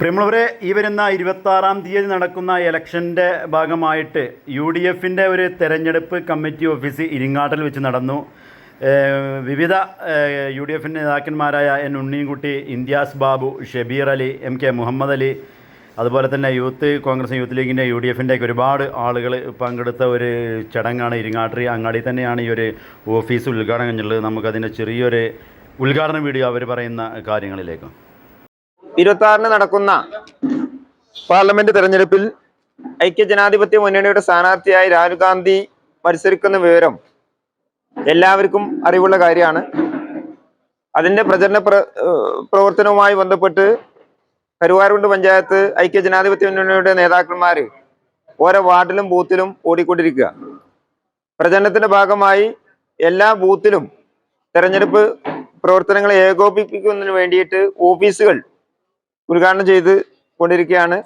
പ്രിയമുള്ളവരെ ഈ വരുന്ന ഇരുപത്താറാം തീയതി നടക്കുന്ന ഇലക്ഷന്റെ ഭാഗമായിട്ട് യു ഡി എഫിന്റെ ഒരു തെരഞ്ഞെടുപ്പ് കമ്മിറ്റി ഓഫീസ് ഇരിങ്ങാട്ടിൽ വെച്ച് നടന്നു. വിവിധ യു ഡി എഫിന്റെ നേതാക്കന്മാരായ എൻ ഉണ്ണിൻകുട്ടി ഇന്ത്യാസ് ബാബു ഷബീർ അലി എം കെ മുഹമ്മദ് അലി അതുപോലെ തന്നെ യൂത്ത് കോൺഗ്രസ് യൂത്ത് ലീഗിന്റെ യു ഡി എഫിന്റെയൊക്കെ ഒരുപാട് ആളുകൾ പങ്കെടുത്ത ഒരു ചടങ്ങാണ് ഇരിങ്ങാട്ടിരി അങ്ങാടി തന്നെയാണ് ഈ ഒരു ഓഫീസ് ഉദ്ഘാടനം കഴിഞ്ഞുള്ളത് നമുക്കതിന്റെ ചെറിയൊരു ഉദ്ഘാടന വീഡിയോ അവർ പറയുന്ന കാര്യങ്ങളിലേക്ക്. ഇരുപത്തി ആറിന് നടക്കുന്ന പാർലമെന്റ് തെരഞ്ഞെടുപ്പിൽ ഐക്യ ജനാധിപത്യ മുന്നണിയുടെ സ്ഥാനാർത്ഥിയായി രാഹുൽ ഗാന്ധി മത്സരിക്കുന്ന വിവരം എല്ലാവർക്കും അറിവുള്ള കാര്യമാണ്. അതിന്റെ പ്രചരണ പ്ര പ്രവർത്തനവുമായി ബന്ധപ്പെട്ട് കരുവാരുണ്ട് പഞ്ചായത്ത് ഐക്യ ജനാധിപത്യ മുന്നണിയുടെ നേതാക്കന്മാർ ഓരോ വാർഡിലും ബൂത്തിലും ഓടിക്കൊണ്ടിരിക്കുക. പ്രചരണത്തിന്റെ ഭാഗമായി എല്ലാ ബൂത്തിലും തെരഞ്ഞെടുപ്പ് പ്രവർത്തനങ്ങളെ ഏകോപിപ്പിക്കുന്നതിന് വേണ്ടിയിട്ട് ഓഫീസുകൾ ഉദ്ഘാടനം ചെയ്ത് കൊണ്ടിരിക്കുകയാണ്.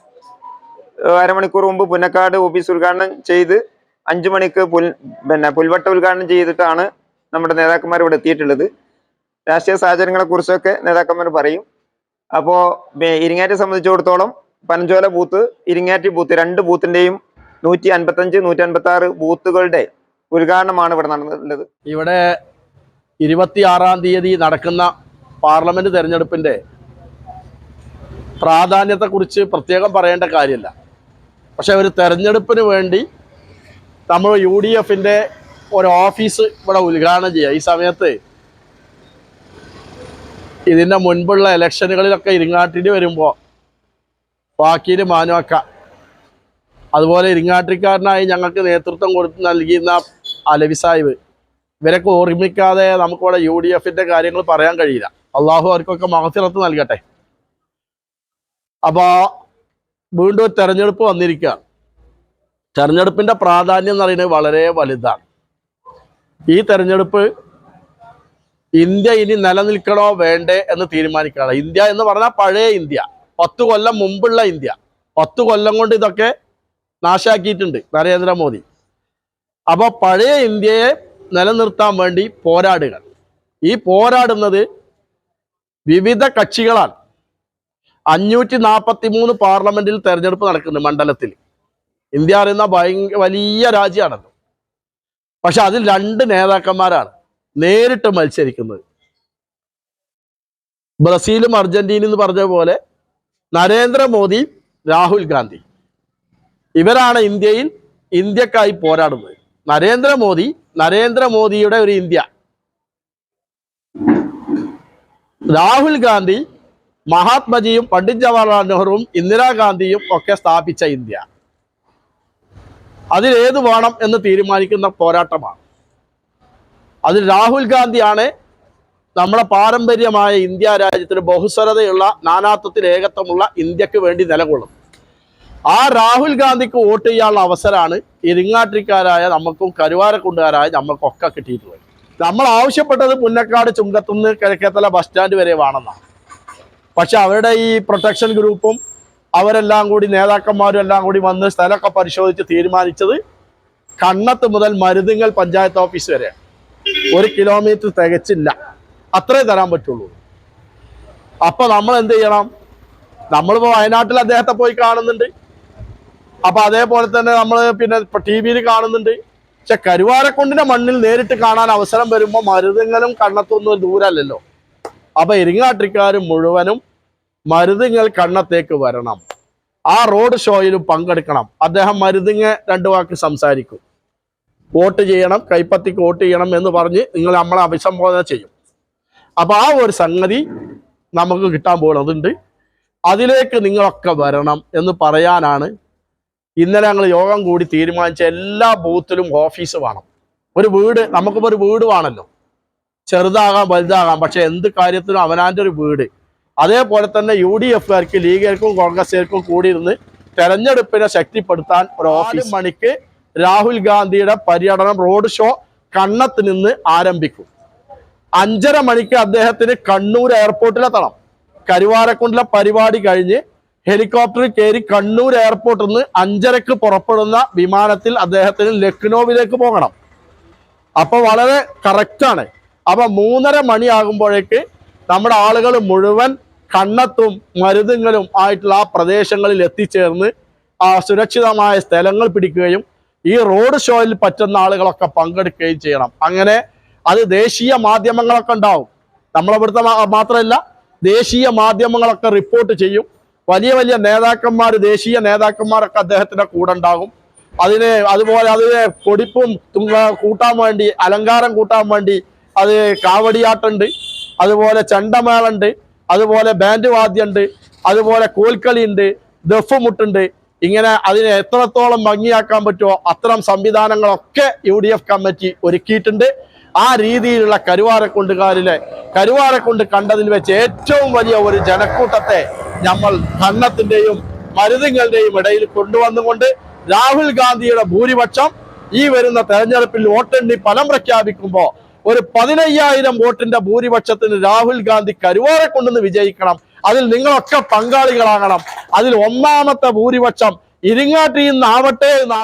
അരമണിക്കൂർ മുമ്പ് പുന്നക്കാട് ഓഫീസ് ഉദ്ഘാടനം ചെയ്ത് അഞ്ചു മണിക്ക് പുൽ പിന്നെ പുൽവട്ട ഉദ്ഘാടനം ചെയ്തിട്ടാണ് നമ്മുടെ നേതാക്കന്മാർ ഇവിടെ എത്തിയിട്ടുള്ളത്. രാഷ്ട്രീയ സാഹചര്യങ്ങളെ കുറിച്ചൊക്കെ നേതാക്കന്മാർ പറയും. അപ്പോൾ ഇരിങ്ങാറ്റി സംബന്ധിച്ചിടത്തോളം പനഞ്ചോല ബൂത്ത് ഇരിങ്ങാറ്റി ബൂത്ത് രണ്ട് ബൂത്തിന്റെയും നൂറ്റി അൻപത്തഞ്ച് നൂറ്റി അൻപത്തി ആറ് ബൂത്തുകളുടെ ഉദ്ഘാടനമാണ് ഇവിടെ നടന്നിട്ടുള്ളത്. ഇവിടെ ഇരുപത്തിയാറാം തീയതി നടക്കുന്ന പാർലമെന്റ് തെരഞ്ഞെടുപ്പിന്റെ പ്രാധാന്യത്തെക്കുറിച്ച് പ്രത്യേകം പറയേണ്ട കാര്യമില്ല. പക്ഷേ ഒരു തെരഞ്ഞെടുപ്പിന് വേണ്ടി നമ്മൾ യു ഡി എഫിന്റെ ഒരു ഓഫീസ് ഇവിടെ ഉദ്ഘാടനം ചെയ്യുക. ഈ സമയത്ത് ഇതിന്റെ മുൻപുള്ള ഇലക്ഷനുകളിലൊക്കെ ഇരിങ്ങാട്ടിന് വരുമ്പോൾ വാക്കീൽ മാനുവക്ക. അതുപോലെ ഇരിങ്ങാട്ടിക്കാരനായി ഞങ്ങൾക്ക് നേതൃത്വം കൊടുത്ത് നൽകിയിരുന്ന അലവി സാഹിബ്. ഇവരൊക്കെ ഓർമ്മിക്കാതെ നമുക്കിവിടെ യു ഡി എഫിന്റെ കാര്യങ്ങൾ പറയാൻ കഴിയില്ല. അള്ളാഹു അവർക്കൊക്കെ മഹത്തിറത്ത് നൽകട്ടെ. അപ്പോൾ വീണ്ടും തെരഞ്ഞെടുപ്പ് വന്നിരിക്കുകയാണ്. തെരഞ്ഞെടുപ്പിന്റെ പ്രാധാന്യം എന്ന് പറയുന്നത് വളരെ വലുതാണ്. ഈ തെരഞ്ഞെടുപ്പ് ഇന്ത്യ ഇനി നിലനിൽക്കണോ വേണ്ടേ എന്ന് തീരുമാനിക്കണം ഇന്ത്യ എന്ന് പറഞ്ഞാൽ പഴയ ഇന്ത്യ. പത്ത് കൊല്ലം മുമ്പുള്ള ഇന്ത്യ. പത്ത് കൊല്ലം കൊണ്ട് ഇതൊക്കെ നാശാക്കിയിട്ടുണ്ട് നരേന്ദ്രമോദി. അപ്പോൾ പഴയ ഇന്ത്യയെ നിലനിർത്താൻ വേണ്ടി പോരാടുക. ഈ പോരാടുന്നത് വിവിധ കക്ഷികളാണ്. അഞ്ഞൂറ്റി നാൽപ്പത്തി മൂന്ന് പാർലമെന്റിൽ തെരഞ്ഞെടുപ്പ് നടക്കുന്നു മണ്ഡലത്തിൽ. ഇന്ത്യ അറിയുന്ന ഭയങ്കര വലിയ രാജ്യമാണല്ലോ പക്ഷെ അതിൽ രണ്ട് നേതാക്കന്മാരാണ് നേരിട്ട് മത്സരിക്കുന്നത്. ബ്രസീലും അർജന്റീനയും എന്ന് പറഞ്ഞ പോലെ നരേന്ദ്രമോദി രാഹുൽ ഗാന്ധി. ഇവരാണ് ഇന്ത്യയിൽ ഇന്ത്യക്കായി പോരാടുന്നത്. നരേന്ദ്രമോദി നരേന്ദ്രമോദിയുടെ ഒരു ഇന്ത്യ. രാഹുൽ ഗാന്ധി മഹാത്മജിയും പണ്ഡിറ്റ് ജവഹർലാൽ നെഹ്റുവും ഇന്ദിരാഗാന്ധിയും ഒക്കെ സ്ഥാപിച്ച ഇന്ത്യ. അതിലേത് വേണം എന്ന് തീരുമാനിക്കുന്ന പോരാട്ടമാണ്. അതിൽ രാഹുൽ ഗാന്ധിയാണ് നമ്മുടെ പാരമ്പര്യമായ ഇന്ത്യ രാജ്യത്തിന് ബഹുസ്വരതയുള്ള നാനാത്വത്തിൽ ഏകത്വമുള്ള ഇന്ത്യയ്ക്ക് വേണ്ടി നിലകൊള്ളുന്നത്. ആ രാഹുൽ ഗാന്ധിക്ക് വോട്ട് ചെയ്യാനുള്ള അവസരമാണ് ഇരിങ്ങാട്ടിക്കാരായ നമുക്കും കരുവാരക്കുണ്ടുകാരായ നമുക്കൊക്കെ കിട്ടിയിട്ടുള്ളത്. നമ്മൾ ആവശ്യപ്പെട്ടത് പുന്നക്കാട് ചുങ്കത്തുനിന്ന് കിഴക്കേത്തല ബസ് സ്റ്റാൻഡ് വരെ വേണമെന്നാണ്. പക്ഷെ അവരുടെ ഈ പ്രൊട്ടക്ഷൻ ഗ്രൂപ്പും അവരെല്ലാം കൂടി നേതാക്കന്മാരും എല്ലാം കൂടി വന്ന് സ്ഥലമൊക്കെ പരിശോധിച്ച് തീരുമാനിച്ചത് കണ്ണത്ത് മുതൽ മരുതുങ്ങൽ പഞ്ചായത്ത് ഓഫീസ് വരെ. ഒരു കിലോമീറ്റർ തികച്ചില്ല. അത്രേ തരാൻ പറ്റുള്ളൂ. അപ്പൊ നമ്മൾ എന്ത് ചെയ്യണം? നമ്മളിപ്പോ വയനാട്ടിൽ അദ്ദേഹത്തെ പോയി കാണുന്നുണ്ട്. അപ്പൊ അതേപോലെ തന്നെ നമ്മൾ പിന്നെ ടി വിയിൽ കാണുന്നുണ്ട്. പക്ഷെ കരുവാരക്കുണ്ടിന്റെ മണ്ണിൽ നേരിട്ട് കാണാൻ അവസരം വരുമ്പോൾ മരുതുങ്ങലും കണ്ണത്തൊന്നും ദൂരല്ലല്ലോ. അപ്പൊ ഇരിങ്ങാട്ടിക്കാർ മുഴുവനും മരുതിങ്ങൽ കണ്ണത്തേക്ക് വരണം. ആ റോഡ് ഷോയിലും പങ്കെടുക്കണം. അദ്ദേഹം മരുതിങ്ങ രണ്ടു വാക്ക് സംസാരിക്കും. വോട്ട് ചെയ്യണം കൈപ്പത്തിക്ക് വോട്ട് ചെയ്യണം എന്ന് പറഞ്ഞ് നിങ്ങൾ നമ്മളെ അഭിസംബോധന ചെയ്യും. അപ്പൊ ആ ഒരു സംഗതി നമുക്ക് കിട്ടാൻ പോകുന്നതുണ്ട് അതിലേക്ക് നിങ്ങളൊക്കെ വരണം എന്ന് പറയാനാണ് ഇന്നലെ ഞങ്ങൾ യോഗം കൂടി തീരുമാനിച്ച എല്ലാ ബൂത്തിലും ഓഫീസ് വേണം. ഒരു വീട് നമുക്കിപ്പോൾ ഒരു വീട് വേണമല്ലോ ചെറുതാകാം വലുതാകാം. പക്ഷെ എന്ത് കാര്യത്തിനും അവനാന്റെ ഒരു വീട്. അതേപോലെ തന്നെ യു ഡി എഫുകാർക്ക് ലീഗുകാർക്കും കോൺഗ്രസുകാർക്കും കൂടി ഇരുന്ന് തെരഞ്ഞെടുപ്പിനെ ശക്തിപ്പെടുത്താൻ ഒരു ഓഫീസ് മണിക്ക് രാഹുൽ ഗാന്ധിയുടെ പര്യടനം റോഡ് ഷോ കണ്ണത്ത് നിന്ന് ആരംഭിക്കും. അഞ്ചര മണിക്ക് അദ്ദേഹത്തിന് കണ്ണൂർ എയർപോർട്ടിലെത്തണം. കരുവാരക്കുണ്ടിലെ പരിപാടി കഴിഞ്ഞ് ഹെലികോപ്റ്ററിൽ കയറി കണ്ണൂർ എയർപോർട്ടിൽ നിന്ന് അഞ്ചരക്ക് പുറപ്പെടുന്ന വിമാനത്തിൽ അദ്ദേഹത്തിന് ലക്നോവിലേക്ക് പോകണം. അപ്പൊ വളരെ കറക്റ്റാണ് അപ്പൊ മൂന്നര മണിയാകുമ്പോഴേക്ക് നമ്മുടെ ആളുകൾ മുഴുവൻ കണ്ണത്തും മരുതുങ്ങളും ആയിട്ടുള്ള ആ പ്രദേശങ്ങളിൽ എത്തിച്ചേർന്ന് ആ സുരക്ഷിതമായ സ്ഥലങ്ങൾ പിടിക്കുകയും ഈ റോഡ് ഷോയിൽ പറ്റുന്ന ആളുകളൊക്കെ പങ്കെടുക്കുകയും ചെയ്യണം. അങ്ങനെ അത് ദേശീയ മാധ്യമങ്ങളൊക്കെ ഉണ്ടാവും. നമ്മളിവിടുത്തെ മാത്രമല്ല ദേശീയ മാധ്യമങ്ങളൊക്കെ റിപ്പോർട്ട് ചെയ്യും. വലിയ വലിയ നേതാക്കന്മാർ ദേശീയ നേതാക്കന്മാരൊക്കെ അദ്ദേഹത്തിന്റെ കൂടെ ഉണ്ടാകും. അതിനെ അതുപോലെ അതിനെ കൊടിപ്പും കൂട്ടാൻ വേണ്ടി അലങ്കാരം കൂട്ടാൻ വേണ്ടി അത് കാവടിയാട്ടുണ്ട് അതുപോലെ ചണ്ടമേളുണ്ട് അതുപോലെ ബാൻഡ് വാദ്യമുണ്ട് അതുപോലെ കോൽക്കളി ഉണ്ട് ദഫുമുട്ടുണ്ട് ഇങ്ങനെ അതിനെ എത്രത്തോളം ഭംഗിയാക്കാൻ പറ്റുമോ അത്തരം സംവിധാനങ്ങളൊക്കെ യു ഡി എഫ് കമ്മിറ്റി ഒരുക്കിയിട്ടുണ്ട്. ആ രീതിയിലുള്ള കരുവാരക്കുണ്ടുകാരിലെ കരുവാരക്കുണ്ട് കണ്ടതിൽ വെച്ച് ഏറ്റവും വലിയ ഒരു ജനക്കൂട്ടത്തെ നമ്മൾ കണ്ണത്തിന്റെയും മരുതുകളുടെയും ഇടയിൽ കൊണ്ടുവന്നുകൊണ്ട് രാഹുൽ ഗാന്ധിയുടെ ഭൂരിപക്ഷം ഈ വരുന്ന തെരഞ്ഞെടുപ്പിൽ വോട്ടെണ്ണി ഫലം പ്രഖ്യാപിക്കുമ്പോൾ ഒരു പതിനയ്യായിരം വോട്ടിന്റെ ഭൂരിപക്ഷത്തിന് രാഹുൽ ഗാന്ധി കരുവാറെ കൊണ്ടുവന്ന് വിജയിക്കണം. അതിൽ നിങ്ങളൊക്കെ പങ്കാളികളാകണം. അതിൽ ഒന്നാമത്തെ ഭൂരിപക്ഷം ഇരിങ്ങാട്ടിൽ നിന്നാവട്ടെ എന്ന്